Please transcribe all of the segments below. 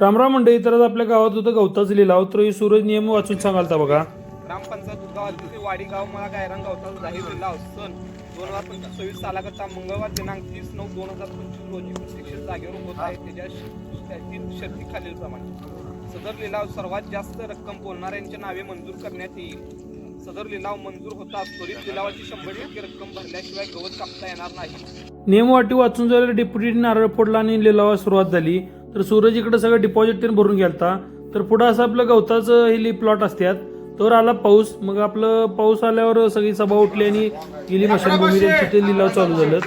रामराम मंडळी तर आज आपल्या गावात होतं गवताच लिलाव तर हे सूरज नियम वाचून सांगालता बघा. ग्रामपंचायत उद्गाव ते वाडी गाव मला गायरान गावचा जाहीर सन दोन हजार पंचवीस सव्वीस सालाकरता मंगळवार दिनांक तीस नऊ दोन हजार पंचवीस रोजी जागेवर होत आहे. त्याच्या श- त्यातील शर्ती खालीलप्रमाणे सदर लिलाव सर्वात जास्त रक्कम बोलणाऱ्यांच्या नावे मंजूर करण्यात येईल. सदर लिलाव मंजूर होताच त्वरित लिलावाची शंभर टक्के रक्कम भरल्याशिवाय गवत कापता येणार नाही. नियमवाटी वाचून झालेल्या डेप्युटी नारळ फोडला आणि लिलावास सुरुवात झाली तर सूरज इकडे सगळं डिपॉझिट त्याने भरून गेलता. तर पुढं असं आपलं गवताचं हे प्लॉट असतात तर आला पाऊस. मग आपलं पाऊस आल्यावर सगळी सभा उठली आणि गेली मशानभूमी त्यांची ते लिलाव चालू झालं.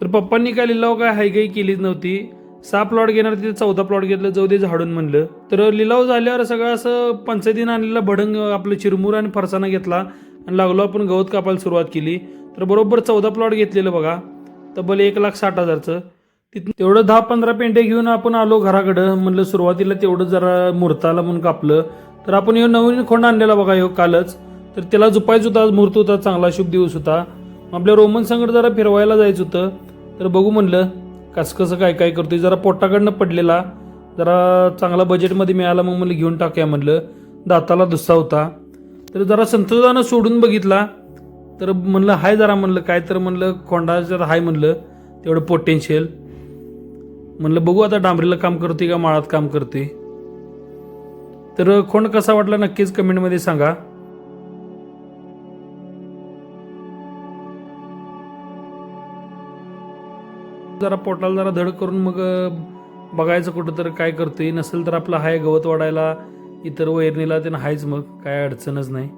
तेरा पप्पांनी काय लिलाव काय हाय काही केलीच नव्हती. सहा प्लॉट घेणार तिथे चौदा प्लॉट घेतलं जाऊ दे झाडून म्हणलं. तर लिलाव झाल्यावर सगळं असं पंचायतीनं आणलेला भडंग आपलं चिरमुर आणि फरसाना घेतला आणि लागलो आपण गवत कापायला सुरुवात केली. तर बरोबर चौदा प्लॉट घेतलेलं बघा. तब्बल एक लाख साठ हजारचं. तिथं तेवढं दहा पंधरा पेंटे घेऊन आपण आलो घराकडं. म्हणलं सुरुवातीला तेवढं जरा मुहूर्ताला म्हणून कापलं. तर आपण हे नवीन खोंड आणलेला बघा ह्यो कालच. तर त्याला झुपायचं होता आज मुहूर्त होता चांगला शुभ दिवस होता. आपल्या रोमन संकट जरा फिरवायला जायचं होतं. तर बघू म्हणलं. कसं कसं काय काय करतोय जरा पोटाकडनं पडलेला जरा चांगला बजेटमध्ये मिळाला मग म्हणलं घेऊन टाकूया म्हणलं. दाताला दुस्सा होता. तर जरा संतोषानं सोडून बघितला. तर म्हणलं हाय जरा म्हणलं काय तर म्हणलं कोंडा जरा हाय म्हणलं तेवढं पोटेन्शियल म्हणलं बघू आता डांबरीला काम करते का माळात काम करते तर खोंड कसा वाटला नक्कीच कमेंटमध्ये सांगा. जरा पोटाला जरा धड करून मग बघायचं कुठं तर काय करतोय. नसेल तर आपलं हाय गवत वाढायला इतर वैरणीला ते हायच मग. काय अडचणच नाही.